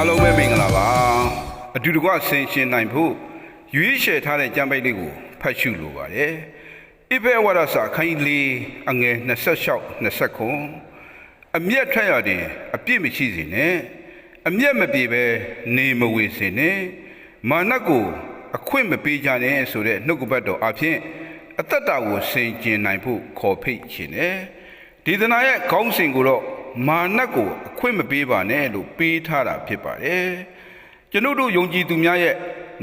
အားလုံးပဲမင်္ဂလာပါအတူတကွဆင်ရှင်နိုင်ဖို့ရွေးချယ်ထားတဲ့ကြံပိုက်လေးကိုဖတ်ရှုလိုပါတယ်ဣဖေဝရစာခိုင်းလေးအငယ်26 29အမျက်ထွက်ရတဲ့အပြစ်မရှိစေနဲ့အမျက်မပြေပဲနေမဝေစေနဲ့မာနကိုအခွင့်မပေးကြနဲ့ဆိုတဲ့နှုတ်ကပတ်တော်အဖြစ်အသက်တာကိုဆင်ကျင်နိုင်ဖို့ခေါ်ဖိတ်ခြင်းနဲ့ဒေသနာရဲ့ခေါင်းစဉ်ကိုတော့ မာနကိုအခွင့်မပေးပါနဲ့လို့ပေးထားတာဖြစ်ပါတယ်ကျွန်ုပ်တို့ယုံကြည်သူများရဲ့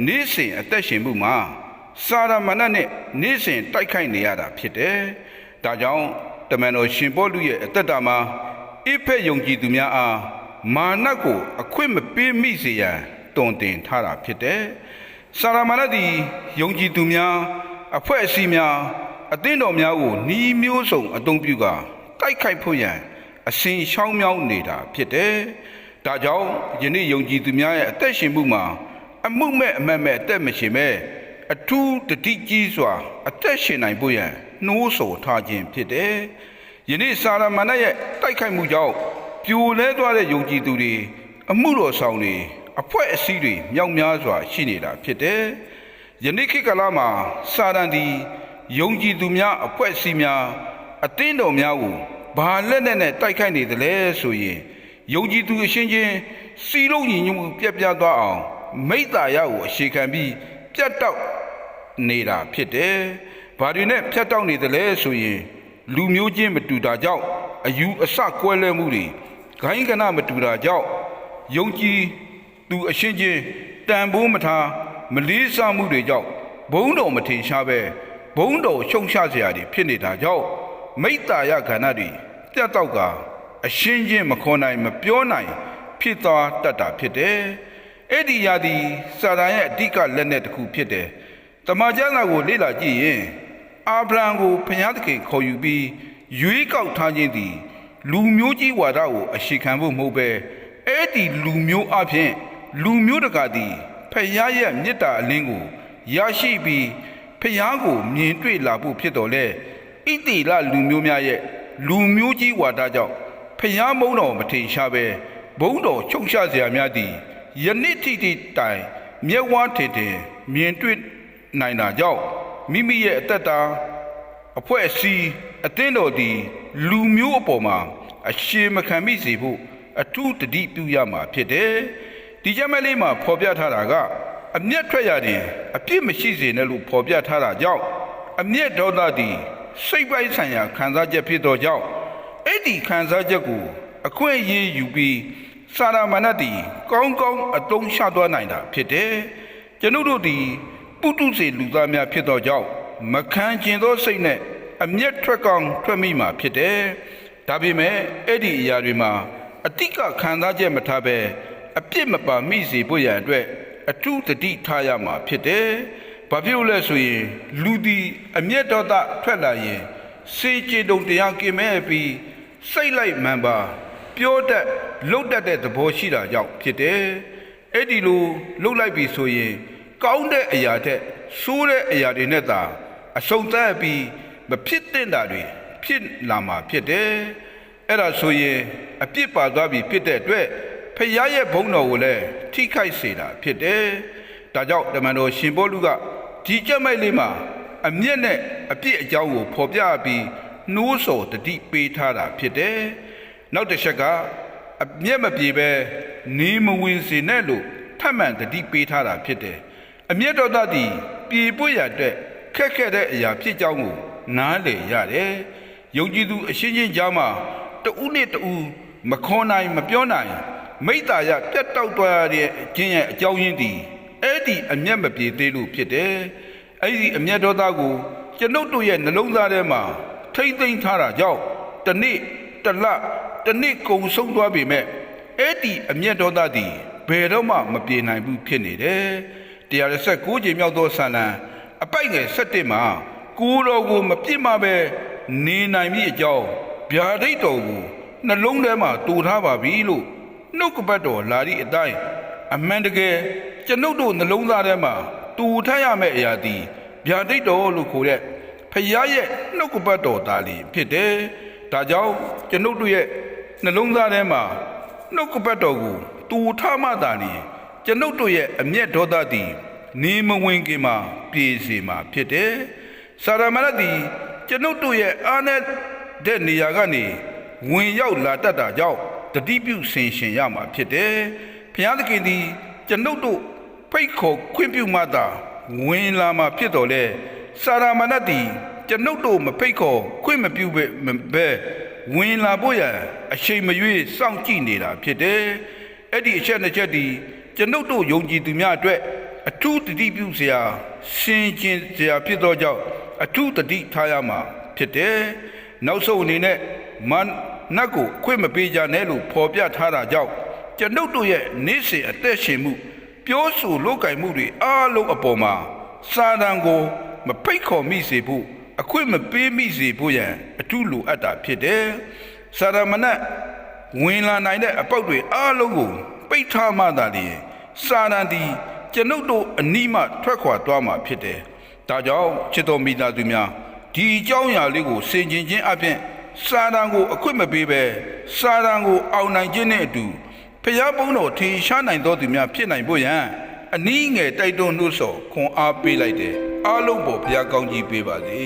နေ့စဉ်အသက်ရှင်မှုမှာစာရမဏတ်နဲ့နေ့စဉ်တိုက်ခိုက်နေရတာဖြစ်တယ်ဒါကြောင့်တမန်တော်ရှင်ပေါလုရဲ့အသက်တာမှာအဖက်ယုံကြည်သူများအားမာနကိုအခွင့်မပေးမိစေရန်တွင်တင်ထားတာဖြစ်တယ်စာရမဏတ်သည်ယုံကြည်သူများအဖွဲ့အစည်းများအသင်းတော်များကိုနှီးမျိုးစုံအသုံးပြုကာတိုက်ခိုက်ဖို့ရန် အစဉ်ရှောင်းမြောင်းနေတာဖြစ်တယ်။ဒါကြောင့်ယနေ့ယုံကြည်သူများရဲ့အသက်ရှင်မှုမှာအမှုမဲ့အမတ်မဲ့အသက်မရှင်မဲ့အထူးတတိကြီးစွာ အသက်ရှင်နိုင်ဖို့ရန်နှိုးဆော်ထားခြင်းဖြစ်တယ်။ယနေ့စာရမဏေရဲ့တိုက်ခိုက်မှုကြောင့်ပြိုလဲသွားတဲ့ယုံကြည်သူတွေအမှုတော်ဆောင်တွေအဖွဲ့အစည်းတွေမြောက်များစွာ ရှိနေတာဖြစ်တယ်။ယနေ့ခေတ်ကာလမှာစာရန်ဒီယုံကြည်သူများအဖွဲ့အစည်းများအသင်းတော်များကို ဘာလက်နဲ့နဲ့တိုက်ခိုက်နေသလဲဆိုရင်ယုံကြည်သူအချင်းချင်းစီလုံးညီညွတ်မှုပြက်ပြားသွားအောင် မိတ္တာရကိုအရှိခံပြီးပြတ်တောက်နေတာဖြစ်တယ်။ဘာတွေနဲ့ပြတ်တောက်နေသလဲဆိုရင် လူမျိုးချင်းမတူတာကြောင့်အယူအဆကွဲလွဲမှုတွေဂိုင်းကနမတူတာကြောင့်ယုံကြည်သူအချင်းချင်းတန်ဖိုးမထားမလေးစားမှုတွေကြောင့်ဘုံတော်မထင်ရှားပဲဘုံတော်ရှုံချစရာတွေဖြစ်နေတာကြောင့် မိတ္တာယခန္ဓာတွေပြတ်တော့ကအရှင်းချင်းမခေါ်နိုင်မပြောနိုင် ဖြစ်သွားတတ်တာဖြစ်တယ်။အဲ့ဒီယာဒီစာတန်ရဲ့အဓိကလက်နက်တစ်ခုဖြစ်တယ်။တမန်ကျမ်းစာကိုလေ့လာကြည့်ရင်အာဗြဟံကိုဖျားသခင်ခေါ်ယူပြီးရွေးကောက်ထားခြင်းသည်လူမျိုးကြီးဝါဒကိုအရှိခံဖို့မဟုတ်ပဲအဲ့ဒီလူမျိုးအဖြစ်လူမျိုးတကာသည်ဖျားရဲ့မေတ္တာအလင်းကိုရရှိပြီးဖျားကိုမြင်တွေ့လာဖို့ဖြစ်တော်လဲ ဣတိလလူမျိုးများရဲ့လူမျိုးကြီးဝါဒကြောင့်ဖျားမုံတော်မထင်ရှားပဲဘုံတော်ချုပ်ရှားစရာများသည်ယနေ့ထိထိတိုင်မျက်ဝါးထင်ထင်မြင်တွေ့နိုင်တာကြောင့်မိမိရဲ့အသက်တာအဖွဲ့အစည်းအသင်းတော်သည်လူမျိုးအပေါ်မှာအရှိမခံမိစေဖို့အထူးတတိပြုရမှာဖြစ်တယ်ဒီကြမ်းမလေးမှာဖော်ပြထားတာကအမျက်ထွက်ရရင်အပြစ်မရှိစေနဲ့လို့ဖော်ပြထားတာကြောင့်အမျက်ဒေါသသည် စိတ်ပိုင်းဆိုင်ရာခံစားချက်ဖြစ်သောကြောင့်အဲ့ဒီခံစားချက်ကိုအခွင့်အရေးယူပြီးစာရမဏတ်တီကောင်းကောင်းအတုံးချသွားနိုင်တာဖြစ်တယ်ကျွန်ုပ်တို့ဒီပုတုစေလူသားများဖြစ်သောကြောင့်မခံကျင်သောစိတ်နဲ့အမျက်ထွက်ကောင်းထွက်မိမှာဖြစ်တယ်ဒါပေမဲ့အဲ့ဒီအရာတွေမှာအတိကခံစားချက်မထားဘဲအပြစ်မပါမိစေဖို့ရန်အတွက်အထူးတတိထားရမှာဖြစ်တယ်။ ဘာဖြစ်လို့လဲဆိုရင်လူဒီအမျက်တော်သားထွက်လာရင်စေကြေတုံတရားกินမဲ့ပြီးစိတ်လိုက်မှန်ပါ ပြောတတ်လှုပ်တတ်တဲ့သဘောရှိတာကြောင့်ဖြစ်တယ်။အဲ့ဒီလိုလှုပ်လိုက်ပြီဆိုရင် ကောင်းတဲ့အရာတဲ့ဆိုးတဲ့အရာတွေနဲ့သာအဆုံသတ်ပြီးမဖြစ်တဲ့တာတွေဖြစ်လာမှာဖြစ်တယ်။အဲ့ဒါဆိုရင်အပြစ်ပါသွားပြီဖြစ်တဲ့အတွက်ဖခင်ရဲ့ဘုန်းတော်ကိုလည်းထိခိုက်စေတာဖြစ်တယ်။ဒါကြောင့်တမန်တော်ရှင်ဘောလူက ဒီကြက်မိုက်လေးမှာအမျက်နဲ့အပြစ်အကြောင်းကိုဖော်ပြပြီးနှိုးဆော်တတိပေးထားတာဖြစ်တယ်။နောက်တစ်ချက်ကအမျက်မပြေပဲနေမဝင်စေနဲ့လို့ထပ်မံတတိပေးထားတာဖြစ်တယ်။အမျက်တော်သားသည်ပြေပွေရတဲ့ခက်ခဲတဲ့အရာဖြစ်ကြောင်းကိုနားလည်ရတယ်။ယုံကြည်သူအရှင်းချင်းကြားမှာတဦးနဲ့တဦးမခေါ်နိုင်မပြောနိုင်မိတ္တာရပြတ်တောက်သွားရတဲ့ခြင်းရဲ့အကြောင်းရင်းဒီ အဲ့ဒီအမျက်မပြေသေးလို့ဖြစ်တယ်။အဲ့ဒီအမျက်ဒေါသကိုကျွန်ုပ်တို့ရဲ့နှလုံးသားထဲမှာထိမ့်သိမ်းထားတာကြောင့်တနေ့တလတနေ့ကုံဆုံးသွားပြီမဲ့အဲ့ဒီအမျက်ဒေါသသည်ဘယ်တော့မှမပြေနိုင်ဘူးဖြစ်နေတယ်။119ချိန်မြောက်သောဆန္ဒအပိုက်ငယ်7မှာကိုတော်ကိုမပြစ်မပဲနေနိုင်ပြီအကြောင်းဗျာဒိတ်တော်ကိုနှလုံးထဲမှာတူထားပါပြီလို့နှုတ်ကပတ်တော်လာသည့်အတိုင်းအမှန်တကယ် ကျွန်ုပ်တို့နှလုံးသားထဲမှာတူထားရမယ့်အရာသည်ဗျာဒိတ်တော်လို့ခေါ်တဲ့ဖခင်ရဲ့နှုတ်ကပတ်တော်သားလေးဖြစ်တယ်။ဒါကြောင့်ကျွန်ုပ်တို့ရဲ့နှလုံးသားထဲမှာနှုတ်ကပတ်တော်ကိုတူထမှသာလျှင်ကျွန်ုပ်တို့ရဲ့အမျက်ဒေါသသည်နေမဝင်ခင်မှာပြေစီမှာဖြစ်တယ်။စာရမဏတ်သည်ကျွန်ုပ်တို့ရဲ့အားနဲ့တဲ့နေရာကနေဝင်ရောက်လာတတ်တာကြောင့်တတိပြုဆင်ရှင်ရမှာဖြစ်တယ်။ဘုရားသခင်သည်ကျွန်ုပ်တို့ ဖိတ်ခေါ်ခွင့်ပြုမှသာဝင်လာမှာဖြစ်တော်လေစာရမဏတ်သည်ကျွန်ုပ်တို့မဖိတ်ခေါ်ခွင့်မပြုဘဲမဘဲဝင်လာဖို့ရန်အချိန်မရွေးစောင့်ကြည့်နေတာဖြစ်တယ်။အဲ့ဒီအချက်နှစ်ချက်ဒီကျွန်ုပ်တို့ယုံကြည်သူများအတွက်အထူးတတိပြုစရာစင်ကျင်စရာဖြစ်သောကြောင့်အထူးတတိထားရမှာဖြစ်တယ်။နောက်ဆုံးအနေနဲ့မန်နတ်ကိုခွင့်မပေးကြနဲ့လို့ဖော်ပြထားတာကြောင့်ကျွန်ုပ်တို့ရဲ့နေ့စဉ်အသက်ရှင်မှု ပြောဆိုလုပ်ကင်မှုတွေအားလုံးအပေါ်မှာစာတန်ကို မဖိတ်ခေါ်မိစေဖို့အခွင့်မပေးမိစေဖို့ရန်အထူးလိုအပ်တာဖြစ်တယ်။စာရမဏတ်ဝင်လာနိုင်တဲ့အပေါက်တွေအားလုံးကိုပိတ်ထားမှသာလျှင်စာတန်သည်ကျွန်ုပ်တို့အနီးမှထွက်ခွာသွားမှာဖြစ်တယ်။ဒါကြောင့်ချစ်တော်မိသားစုများဒီအကြောင်းအရာလေးကိုစင်ကျင်ခြင်းအပြင်စာတန်ကိုအခွင့်မပေးဘဲစာတန်ကိုအောင်နိုင်ခြင်းနဲ့အတူ ဖျားပုံးတော်ထင်ရှားနိုင်တော်သူများဖြစ်နိုင်ဖို့ရန်အနည်းငယ်တိုက်တွန်းနှိုးဆော်ခွန်အားပေးလိုက်တယ်အားလုံးပေါ်ဘုရားကောင်းကြီးပေးပါစေ